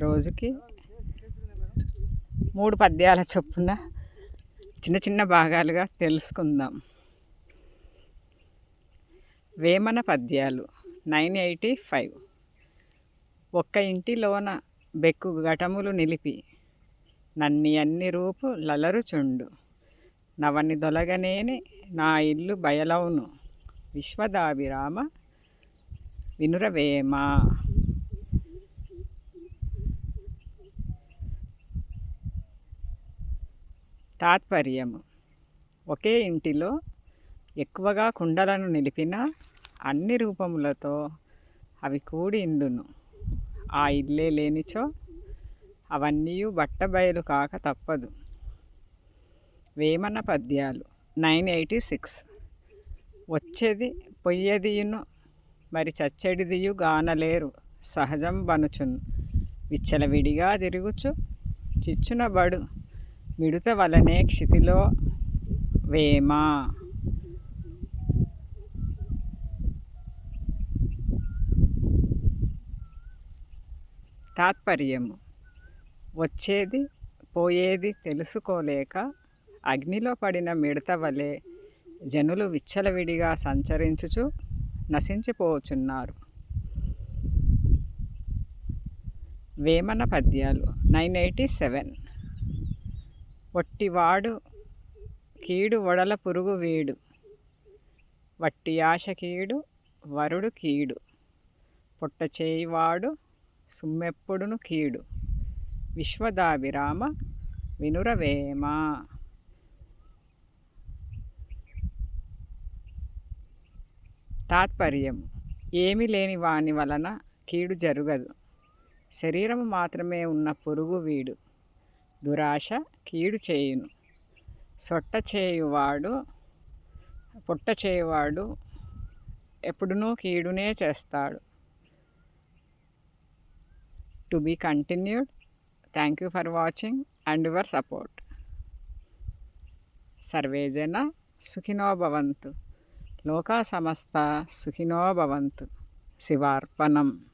రోజుకి మూడు పద్యాల చొప్పున చిన్న చిన్న భాగాలుగా తెలుసుకుందాం. వేమన పద్యాలు నైన్ ఎయిటీ ఫైవ్. ఒక్క ఇంటిలోన బెక్కు ఘటములు నిలిపి నన్ని అన్ని రూపు లలరుచుండు నవని దొలగనేని నా ఇల్లు బయలవును విశ్వదాభిరామ వినురవేమ. తాత్పర్యము. ఒకే ఇంటిలో ఎక్కువగా కుండలను నిలిపిన అన్ని రూపములతో అవి కూడి ఇండును. ఆ ఇల్లే లేనిచో అవన్నీ బట్టబయలు కాక తప్పదు. వేమన పద్యాలు నైన్ ఎయిటీ సిక్స్. వచ్చేది పొయ్యదియును మరి చచ్చెడిదియు గానలేరు. సహజం బనుచున్. విచ్చలవిడిగా తిరుగుచు చిచ్చున బడు. మిడత వలనే క్షితిలో వేమ? తాత్పర్యము. వచ్చేది పోయేది తెలుసుకోలేక అగ్నిలో పడిన మిడత వలె జనులు విచ్చలవిడిగా సంచరించుచు నశించిపోచున్నారు. వేమన పద్యాలు నైన్ ఎయిటీ సెవెన్. వట్టివాడు కీడు వడల పురుగు వీడు. వట్టి ఆశ కీడు వరుడు కీడు. పొట్ట చేయివాడు సుమ్మెప్పుడును కీడు. విశ్వదాభిరామ వినురవేమ. తాత్పర్యం. ఏమి లేని వాని వలన కీడు జరగదు. శరీరము మాత్రమే ఉన్న పురుగు వీడు. దురాశ కీడు చేయును. సొట్ట చేయువాడు పుట్ట చేయువాడు ఎప్పుడునూ కీడునే చేస్తాడు. To be continued thank you for watching and your support. సర్వేజన సుఖినో భవంతు. లోకా సమస్త సుఖినో భవంతు. శివార్పణం.